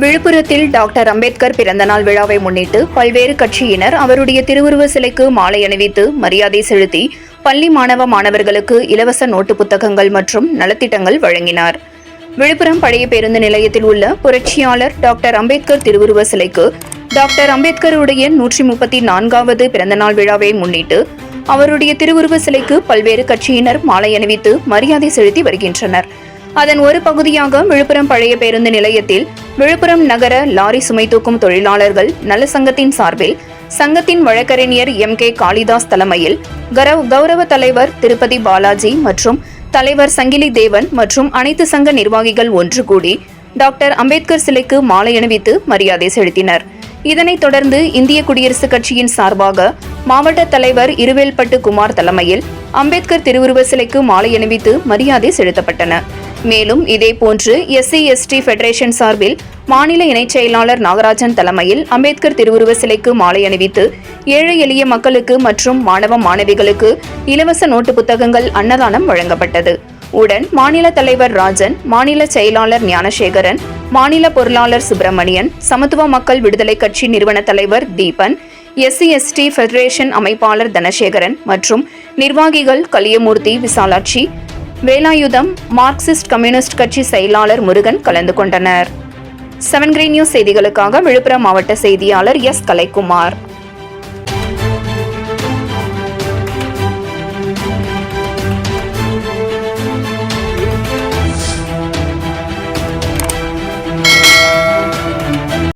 விழுப்புரத்தில் டாக்டர் அம்பேத்கர் பிறந்தநாள் விழாவை முன்னிட்டு பல்வேறு கட்சியினர் அவருடைய திருவுருவ சிலைக்கு மாலை அணிவித்து மரியாதை செலுத்தி பள்ளி மாணவ மாணவர்களுக்கு இலவச நோட்டு புத்தகங்கள் மற்றும் நலத்திட்டங்கள் வழங்கினார். விழுப்புரம் பழைய பேருந்து நிலையத்தில் உள்ள புரட்சியாளர் டாக்டர் அம்பேத்கர் திருவுருவ சிலைக்கு டாக்டர் அம்பேத்கருடைய நூற்றி முப்பத்தி நான்காவது பிறந்தநாள் விழாவை முன்னிட்டு அவருடைய திருவுருவ சிலைக்கு பல்வேறு கட்சியினர் மாலை அணிவித்து மரியாதை செலுத்தி வருகின்றனர். அதன் ஒரு பகுதியாக விழுப்புரம் பழைய பேருந்து நிலையத்தில் விழுப்புரம் நகர லாரி சுமை தூக்கும் தொழிலாளர்கள் நல சங்கத்தின் சார்பில் சங்கத்தின் வழக்கறிஞர் எம் கே காளிதாஸ் தலைமையில் கரவ் கௌரவ தலைவர் திருப்பதி பாலாஜி மற்றும் தலைவர் சங்கிலி தேவன் மற்றும் அனைத்து சங்க நிர்வாகிகள் ஒன்று கூடி டாக்டர் அம்பேத்கர் சிலைக்கு மாலை அணிவித்து மரியாதை செலுத்தினர். இதனைத் தொடர்ந்து இந்திய குடியரசுக் கட்சியின் சார்பாக மாவட்ட தலைவர் இருவேல்பட்டு குமார் தலைமையில் அம்பேத்கர் திருவுருவ சிலைக்கு மாலை அணிவித்து மரியாதை செலுத்தப்பட்டன. மேலும் இதேபோன்று எஸ்சி எஸ்டி ஃபெடரேஷன் சார்பில் மாநில இணைச் செயலாளர் நாகராஜன் தலைமையில் அம்பேத்கர் திருவுருவ சிலைக்கு மாலை அணிவித்து ஏழை எளிய மக்களுக்கு மற்றும் மாணவ மாணவிகளுக்கு இலவச நோட்டு புத்தகங்கள் அன்னதானம் வழங்கப்பட்டது. உடன் மாநில தலைவர் ராஜன் மாநில செயலாளர் ஞானசேகரன் மாநில பொருளாளர் சுப்பிரமணியன் சமத்துவ மக்கள் விடுதலை கட்சி நிறுவன தலைவர் தீபன் எஸ்சி எஸ்டி ஃபெடரேஷன் அமைப்பாளர் தனசேகரன் மற்றும் நிர்வாகிகள் கலியமூர்த்தி விசாலாட்சி வேலாயுதம் மார்க்சிஸ்ட் கம்யூனிஸ்ட் கட்சி செயலாளர் முருகன் கலந்து கொண்டனர். செவன் நியூஸ் செய்திகளுக்காக விழுப்புரம் மாவட்ட செய்தியாளர் எஸ். கலைக்குமார்.